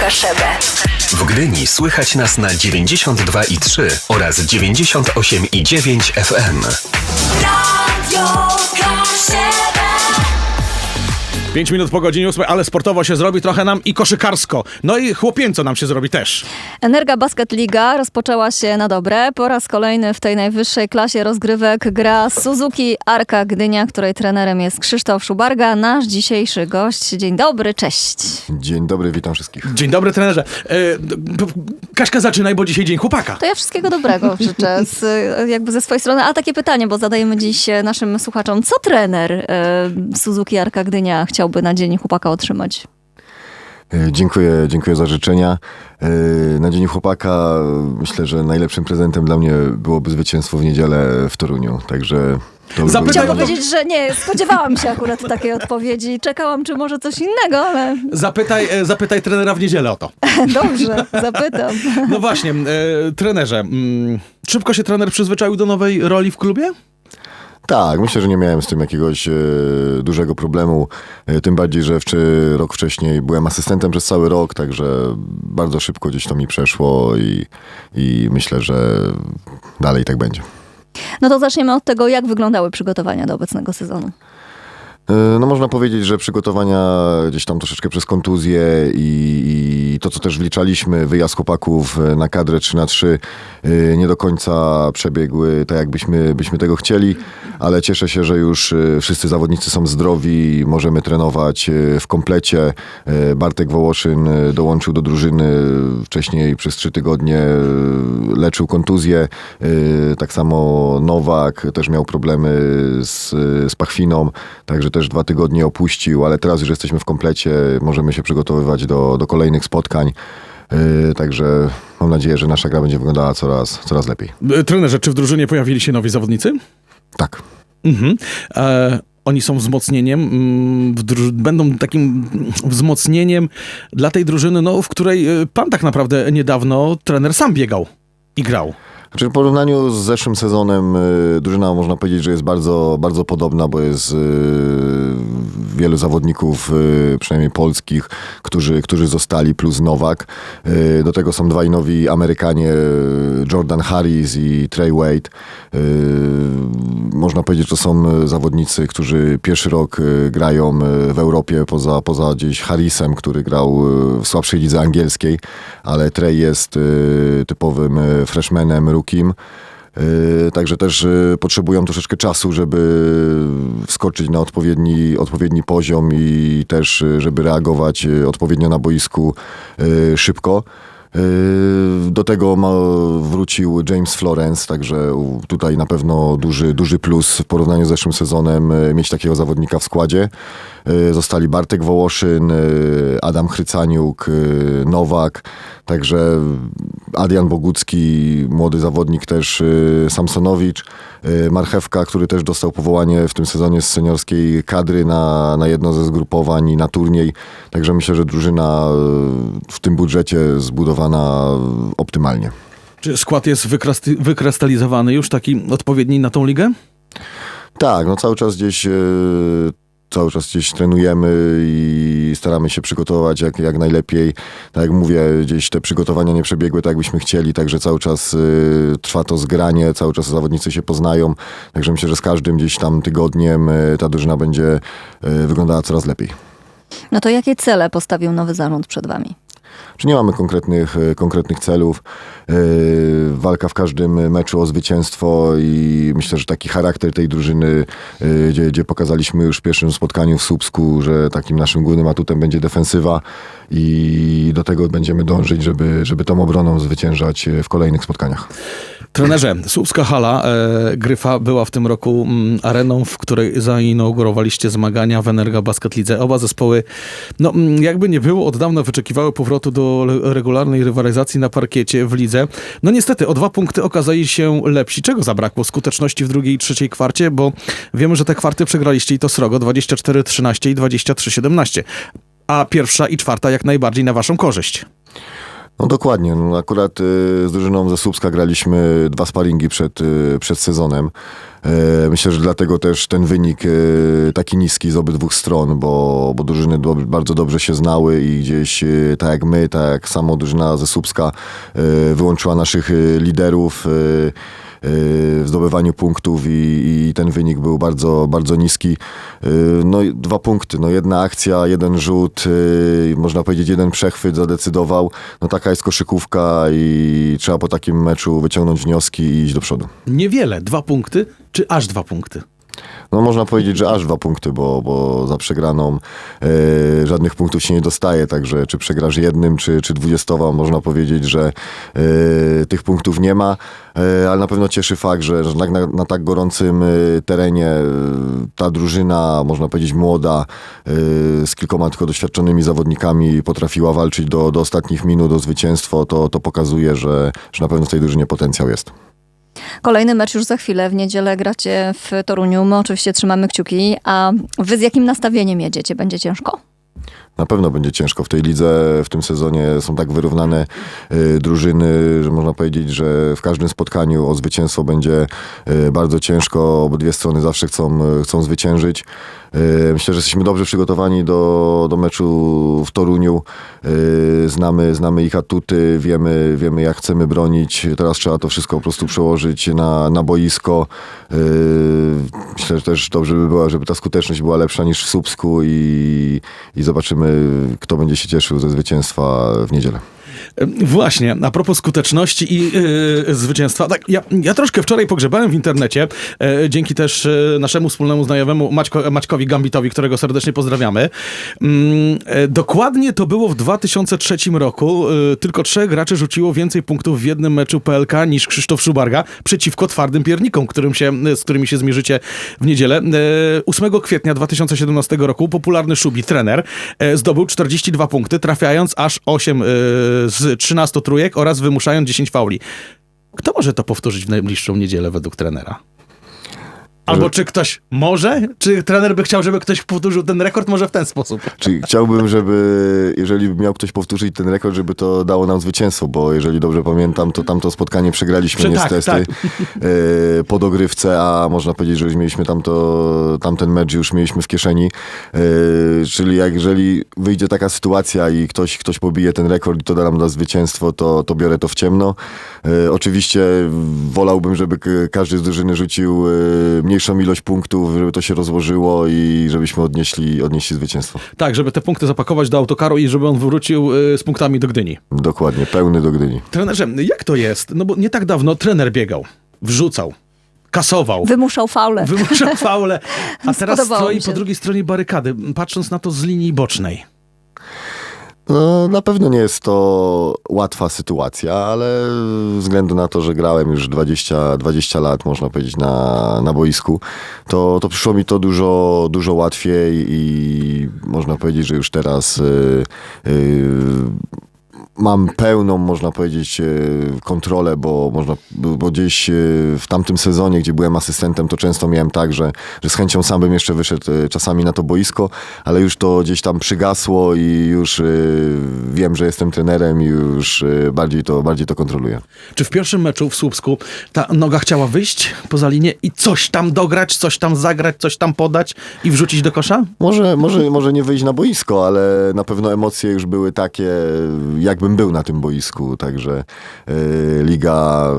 Kaszebę. W Gdyni słychać nas na 92,3 oraz 98,9 FM. Radio Kaszebę. 5 minut po godzinie 8, ale sportowo się zrobi trochę nam i koszykarsko. No i chłopięco nam się zrobi też. Energa Basket Liga rozpoczęła się na dobre. Po raz kolejny w tej najwyższej klasie rozgrywek gra Suzuki Arka Gdynia, której trenerem jest Krzysztof Szubarga, nasz dzisiejszy gość. Dzień dobry, cześć. Dzień dobry, witam wszystkich. Dzień dobry trenerze. E, Kaśka zaczynaj, bo dzisiaj dzień chłopaka. To ja wszystkiego dobrego życzę z, jakby ze swojej strony. A takie pytanie, bo zadajemy dziś naszym słuchaczom. Co trener e, Suzuki Arka Gdynia chciałby na dzień chłopaka otrzymać? E, Dziękuję, dziękuję za życzenia. E, Na Dzień Chłopaka myślę, że najlepszym prezentem dla mnie byłoby zwycięstwo w niedzielę w Toruniu, także... Zapytaj Chciałam powiedzieć, że nie, spodziewałam się akurat takiej odpowiedzi. Czekałam, czy może coś innego, ale Zapytaj, e, zapytaj trenera w niedzielę o to. dobrze, zapytam. No właśnie, trenerze, mm, szybko się trener przyzwyczaił do nowej roli w klubie? Tak, myślę, że nie miałem z tym jakiegoś e, dużego problemu. E, tym bardziej, że wczy, rok wcześniej byłem asystentem przez cały rok, także bardzo szybko gdzieś to mi przeszło i, i myślę, że dalej tak będzie. No to zaczniemy od tego, jak wyglądały przygotowania do obecnego sezonu. E, No można powiedzieć, że przygotowania gdzieś tam troszeczkę przez kontuzję i, i to, co też wliczaliśmy, wyjazd chłopaków na kadrę 3 na 3 e, nie do końca przebiegły tak, jak byśmy, tego chcieli, ale cieszę się, że już e, wszyscy zawodnicy są zdrowi, możemy trenować w komplecie. Bartek Wołoszyn dołączył do drużyny wcześniej przez trzy tygodnie, leczył kontuzję. Tak samo Nowak też miał problemy z, z pachwiną, także też dwa tygodnie opuścił, ale teraz już jesteśmy w komplecie, możemy się przygotowywać do, do kolejnych spotkań. E, Także mam nadzieję, że nasza gra będzie wyglądała coraz, coraz lepiej. E, Trenerze, czy w drużynie pojawili się nowi zawodnicy? Tak. Mhm. E, oni są wzmocnieniem, mm, będą takim wzmocnieniem dla tej drużyny, no, w której e, pan tak naprawdę niedawno trener sam biegał i grał. W porównaniu z zeszłym sezonem y, drużyna można powiedzieć, że jest bardzo, bardzo podobna, bo jest y, wielu zawodników, y, przynajmniej polskich, którzy, którzy zostali, plus Nowak. Do tego są dwaj nowi Amerykanie, Jordan Harris i Trey Wade. Można powiedzieć, że to są zawodnicy, którzy pierwszy rok grają w Europie, poza, poza gdzieś Harrisem, który grał w słabszej lidze angielskiej, ale Trey jest typowym freshmanem, rookiem. Y, Także też y, potrzebują troszeczkę czasu, żeby wskoczyć na odpowiedni, odpowiedni poziom i też, y, żeby reagować odpowiednio na boisku szybko. Y, Do tego ma, wrócił James Florence, także tutaj na pewno duży, duży plus w porównaniu z zeszłym sezonem y, mieć takiego zawodnika w składzie. Y, Zostali Bartek Wołoszyn, Adam Chrycaniuk, Nowak, także Adrian Bogucki, młody zawodnik też, Samsonowicz, Marchewka, który też dostał powołanie w tym sezonie z seniorskiej kadry na, na jedno ze zgrupowań i na turniej. Także myślę, że drużyna w tym budżecie zbudowana optymalnie. Czy skład jest wykrystalizowany już, taki odpowiedni na tą ligę? Tak, no cały czas gdzieś. e, Cały czas gdzieś trenujemy i staramy się przygotować jak, jak najlepiej. Tak jak mówię, gdzieś te przygotowania nie przebiegły tak, jakbyśmy chcieli, także cały czas e, trwa to zgranie, cały czas zawodnicy się poznają. Także myślę, że z każdym gdzieś tam tygodniem e, ta drużyna będzie e, wyglądała coraz lepiej. No to jakie cele postawił nowy zarząd przed wami? Czy nie mamy konkretnych, e, konkretnych celów? E, Walka w każdym meczu o zwycięstwo i myślę, że taki charakter tej drużyny, e, gdzie, gdzie pokazaliśmy już w pierwszym spotkaniu w Słupsku, że takim naszym głównym atutem będzie defensywa i do tego będziemy dążyć, żeby, żeby tą obroną zwyciężać w kolejnych spotkaniach. Trenerze, Słupska Hala e, Gryfa była w tym roku mm, areną, w której zainaugurowaliście zmagania w Energa Basket Lidze. Oba zespoły, no mm, jakby nie było, od dawna wyczekiwały powrotu do regularnej rywalizacji na parkiecie w lidze. No niestety, o dwa punkty okazali się lepsi. Czego zabrakło? Skuteczności w drugiej i trzeciej kwarcie, bo wiemy, że te kwarty przegraliście i to srogo 24-13 i 23-17. A pierwsza i czwarta jak najbardziej na waszą korzyść. No dokładnie. No, akurat y, z drużyną ze Słupska graliśmy dwa sparingi przed, y, przed sezonem. E, Myślę, że dlatego też ten wynik e, taki niski z obydwu stron, bo, bo drużyny dob- bardzo dobrze się znały i gdzieś e, tak jak my, tak jak samo drużyna ze Słupska e, wyłączyła naszych e, liderów e, w zdobywaniu punktów i, i ten wynik był bardzo, bardzo niski. E, No dwa punkty, no jedna akcja, jeden rzut, e, można powiedzieć jeden przechwyt zadecydował. No taka jest koszykówka i trzeba po takim meczu wyciągnąć wnioski i iść do przodu. Niewiele, dwa punkty, czy aż dwa punkty? No można powiedzieć, że aż dwa punkty, bo, bo za przegraną e, żadnych punktów się nie dostaje, także czy przegrasz jednym, czy, czy dwudziestową, można powiedzieć, że e, tych punktów nie ma, e, ale na pewno cieszy fakt, że, że na, na, tak gorącym e, terenie e, ta drużyna, można powiedzieć młoda, e, z kilkoma tylko doświadczonymi zawodnikami potrafiła walczyć do, do ostatnich minut o zwycięstwo, to, to pokazuje, że, że na pewno w tej drużynie potencjał jest. Kolejny mecz już za chwilę. W niedzielę gracie w Toruniu. My oczywiście trzymamy kciuki. A wy z jakim nastawieniem jedziecie? Będzie ciężko? Na pewno będzie ciężko w tej lidze. W tym sezonie są tak wyrównane y, drużyny, że można powiedzieć, że w każdym spotkaniu o zwycięstwo będzie y, bardzo ciężko. Obydwie strony zawsze chcą, y, chcą zwyciężyć. Y, Myślę, że jesteśmy dobrze przygotowani do, do meczu w Toruniu. Y, Znamy, znamy ich atuty, wiemy, wiemy jak chcemy bronić. Teraz trzeba to wszystko po prostu przełożyć na, na boisko. Y, Myślę, że też dobrze by było, żeby ta skuteczność była lepsza niż w Słupsku i, i zobaczymy, kto będzie się cieszył ze zwycięstwa w niedzielę. E, Właśnie, a propos skuteczności i yy, zwycięstwa. Tak, ja, ja troszkę wczoraj pogrzebałem w internecie, e, dzięki też e, naszemu wspólnemu znajomemu Maćko, Maćkowi Gambitowi, którego serdecznie pozdrawiamy. Mm, dokładnie to było w 2003 roku. Tylko trzech graczy rzuciło więcej punktów w jednym meczu PLK niż Krzysztof Szubarga przeciwko twardym piernikom, którym się, z którymi się zmierzycie w niedzielę. E, 8 kwietnia 2017 roku popularny Szubi, trener, zdobył 42 punkty, trafiając aż 8 e, z 13 trójek oraz wymuszając 10 fauli. Kto może to powtórzyć w najbliższą niedzielę według trenera? Albo czy ktoś może? Czy trener by chciał, żeby ktoś powtórzył ten rekord? Może w ten sposób. Czyli chciałbym, żeby, jeżeli miał ktoś powtórzyć ten rekord, żeby to dało nam zwycięstwo, bo jeżeli dobrze pamiętam, to tamto spotkanie przegraliśmy Prze- tak, niestety e, po dogrywce, a można powiedzieć, że już mieliśmy tamto, tamten mecz już mieliśmy w kieszeni. E, czyli jak jeżeli wyjdzie taka sytuacja i ktoś, ktoś pobije ten rekord i to da nam na zwycięstwo, to, to biorę to w ciemno. E, oczywiście wolałbym, żeby każdy z drużyny rzucił e, mniejszą ilość punktów, żeby to się rozłożyło i żebyśmy odnieśli, odnieśli zwycięstwo. Tak, żeby te punkty zapakować do autokaru i żeby on wrócił y, z punktami do Gdyni. Dokładnie, pełny do Gdyni. Trenerze, jak to jest? No bo nie tak dawno trener biegał, wrzucał, kasował. Wymuszał faule. Wymuszał faule, a teraz Spodobało stoi po drugiej stronie barykady, patrząc na to z linii bocznej. No, na pewno nie jest to łatwa sytuacja, ale względu na to, że grałem już 20, 20 lat, można powiedzieć, na, na boisku, to, to przyszło mi to dużo, dużo łatwiej i można powiedzieć, że już teraz y, y, mam pełną, można powiedzieć, e, kontrolę, bo można, bo gdzieś e, w tamtym sezonie, gdzie byłem asystentem, to często miałem tak, że, że z chęcią sam bym jeszcze wyszedł e, czasami na to boisko, ale już to gdzieś tam przygasło i już wiem, że jestem trenerem i już bardziej to, bardziej to kontroluję. Czy w pierwszym meczu w Słupsku ta noga chciała wyjść poza linię i coś tam dograć, coś tam zagrać, coś tam podać i wrzucić do kosza? Może, może, może nie wyjść na boisko, ale na pewno emocje już były takie, jakbym był na tym boisku. Także e, liga,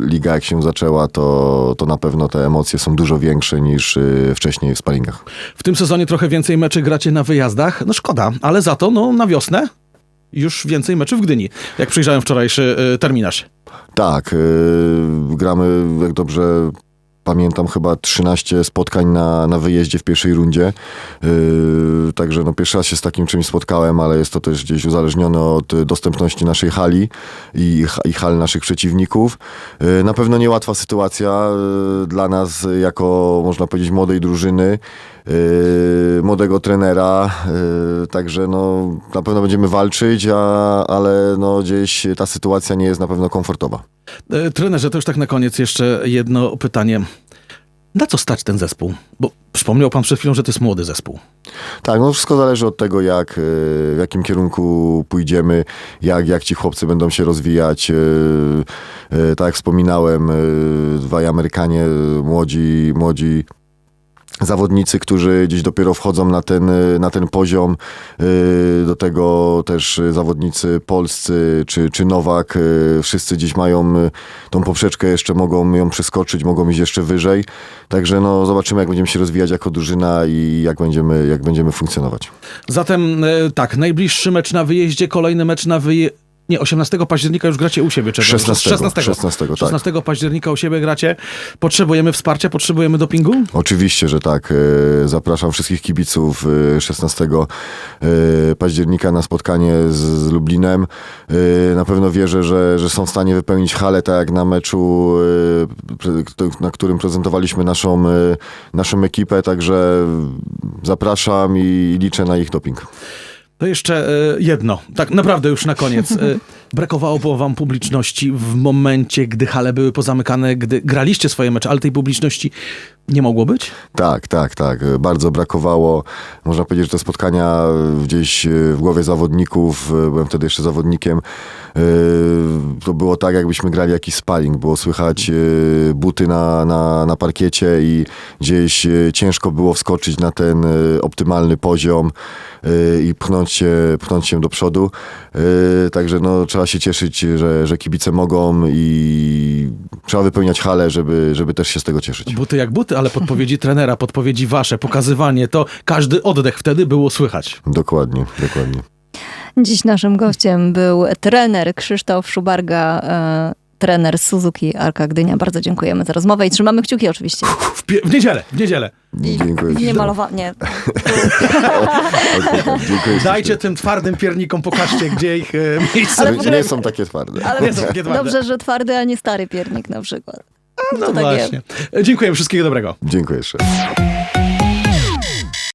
liga jak się zaczęła, to, to na pewno te emocje są dużo większe niż e, wcześniej w sparingach. W tym sezonie trochę więcej meczy gracie na wyjazdach. No szkoda, ale za to no, na wiosnę już więcej meczy w Gdyni, jak przyjrzałem wczorajszy y, terminarz. Tak, e, gramy, jak dobrze pamiętam, chyba 13 spotkań na, na wyjeździe w pierwszej rundzie. Yy, także no, pierwszy raz się z takim czymś spotkałem, ale jest to też gdzieś uzależnione od dostępności naszej hali i, i hal naszych przeciwników. Yy, na pewno niełatwa sytuacja yy, dla nas, jako można powiedzieć młodej drużyny, yy, młodego trenera. Yy, także no, na pewno będziemy walczyć, a, ale no, gdzieś ta sytuacja nie jest na pewno komfortowa. E, Trenerze, to już tak na koniec jeszcze jedno pytanie. Na co stać ten zespół? Bo wspomniał pan przed chwilą, że to jest młody zespół. Tak, no wszystko zależy od tego, jak, e, w jakim kierunku pójdziemy, jak, jak ci chłopcy będą się rozwijać. E, e, Tak jak wspominałem, dwaj Amerykanie, młodzi, młodzi zawodnicy, którzy gdzieś dopiero wchodzą na ten, na ten poziom. E, Do tego też zawodnicy polscy czy, czy Nowak. e, Wszyscy gdzieś mają e, tą poprzeczkę, jeszcze mogą ją przeskoczyć, mogą iść jeszcze wyżej. Także no, zobaczymy, jak będziemy się rozwijać jako drużyna i jak będziemy, jak będziemy funkcjonować. Zatem tak, najbliższy mecz na wyjeździe, kolejny mecz na wyjeździe. Nie, 18 października już gracie u siebie. Czego? 16, 16, 16, tak. 16 października u siebie gracie. Potrzebujemy wsparcia, potrzebujemy dopingu? Oczywiście, że tak. E, Zapraszam wszystkich kibiców e, 16 e, października na spotkanie z, Lublinem. E, Na pewno wierzę, że, że są w stanie wypełnić halę, tak jak na meczu, e, na którym prezentowaliśmy naszą, e, naszą ekipę. Także zapraszam i liczę na ich doping. To jeszcze e, jedno, tak naprawdę już na koniec. E, brakowało wam publiczności w momencie, gdy hale były pozamykane, gdy graliście swoje mecze, ale tej publiczności nie mogło być? Tak, tak, tak. Bardzo brakowało. Można powiedzieć, że te spotkania gdzieś e, w głowie zawodników, e, byłem wtedy jeszcze zawodnikiem, e, to było tak, jakbyśmy grali jakiś sparring. Było słychać buty na, na, na parkiecie i gdzieś ciężko było wskoczyć na ten optymalny poziom i pchnąć się, pchnąć się do przodu. Także no, trzeba się cieszyć, że, że kibice mogą i trzeba wypełniać halę, żeby, żeby też się z tego cieszyć. Buty jak buty, ale podpowiedzi trenera, podpowiedzi wasze, pokazywanie, to każdy oddech wtedy było słychać. Dokładnie, dokładnie. Dziś naszym gościem był trener Krzysztof Szubarga, e, trener Suzuki Arka Gdynia. Bardzo dziękujemy za rozmowę i trzymamy kciuki oczywiście. W, pie- w niedzielę, w niedzielę. Dziękuję. Nie malowanie. Dajcie tym twardym piernikom, pokażcie, gdzie ich e, miejsce. Ale ogóle- Nie są takie twarde. Ale Nie są takie twarde. dobrze, że twardy, a nie stary piernik na przykład. No to takie- właśnie. Dziękuję, wszystkiego dobrego. Dziękuję jeszcze.